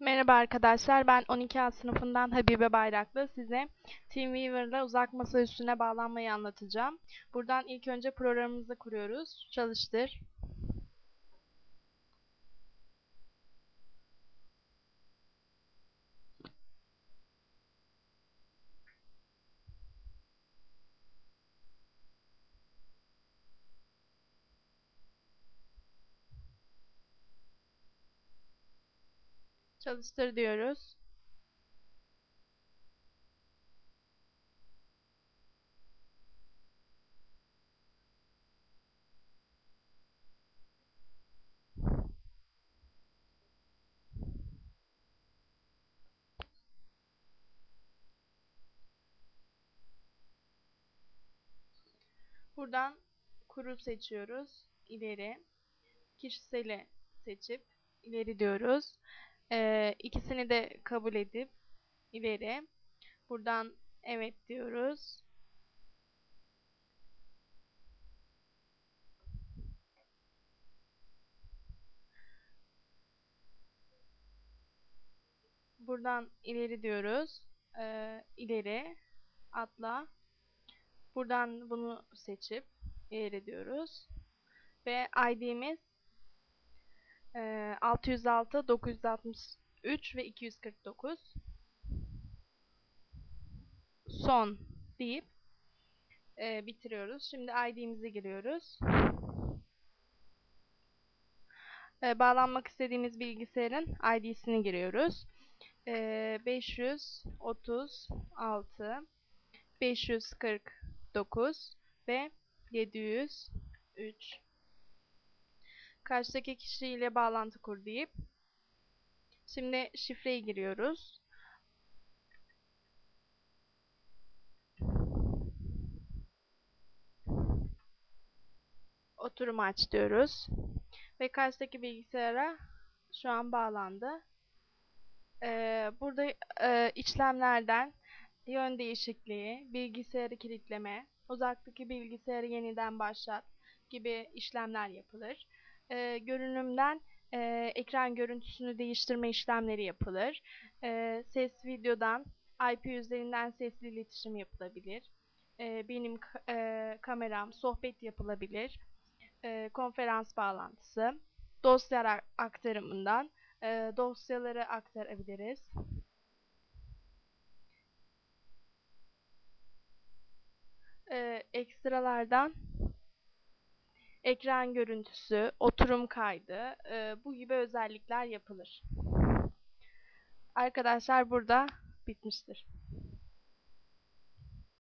Merhaba arkadaşlar, ben 12A sınıfından Habibe Bayraklı. Size TeamViewer'la uzak masa üstüne bağlanmayı anlatacağım. Buradan ilk önce programımızı kuruyoruz. Çalıştır. Çalıştır diyoruz. Buradan kuru seçiyoruz. İleri. Kişiseli seçip ileri diyoruz. Ee, ikisini de kabul edip ileri. Buradan evet diyoruz. Buradan ileri diyoruz. Ee, ileri atla. Buradan bunu seçip ileri diyoruz. Ve ID'miz e, 606, 963 ve 249. Son deyip e, bitiriyoruz. Şimdi ID'mizi giriyoruz. E, bağlanmak istediğimiz bilgisayarın ID'sini giriyoruz. E, 536 549 ve 703 karşıdaki kişiyle bağlantı kur deyip şimdi şifreyi giriyoruz. Oturum aç diyoruz. Ve karşıdaki bilgisayara şu an bağlandı. Ee, burada e, işlemlerden yön değişikliği, bilgisayarı kilitleme, uzaktaki bilgisayarı yeniden başlat gibi işlemler yapılır. Ee, görünümden e, ekran görüntüsünü değiştirme işlemleri yapılır. Ee, ses videodan IP üzerinden sesli iletişim yapılabilir. Ee, benim e, kameram, sohbet yapılabilir. Ee, konferans bağlantısı, dosyalar aktarımından e, dosyaları aktarabiliriz. Ee, ekstralardan ekran görüntüsü, oturum kaydı e, bu gibi özellikler yapılır. Arkadaşlar burada bitmiştir.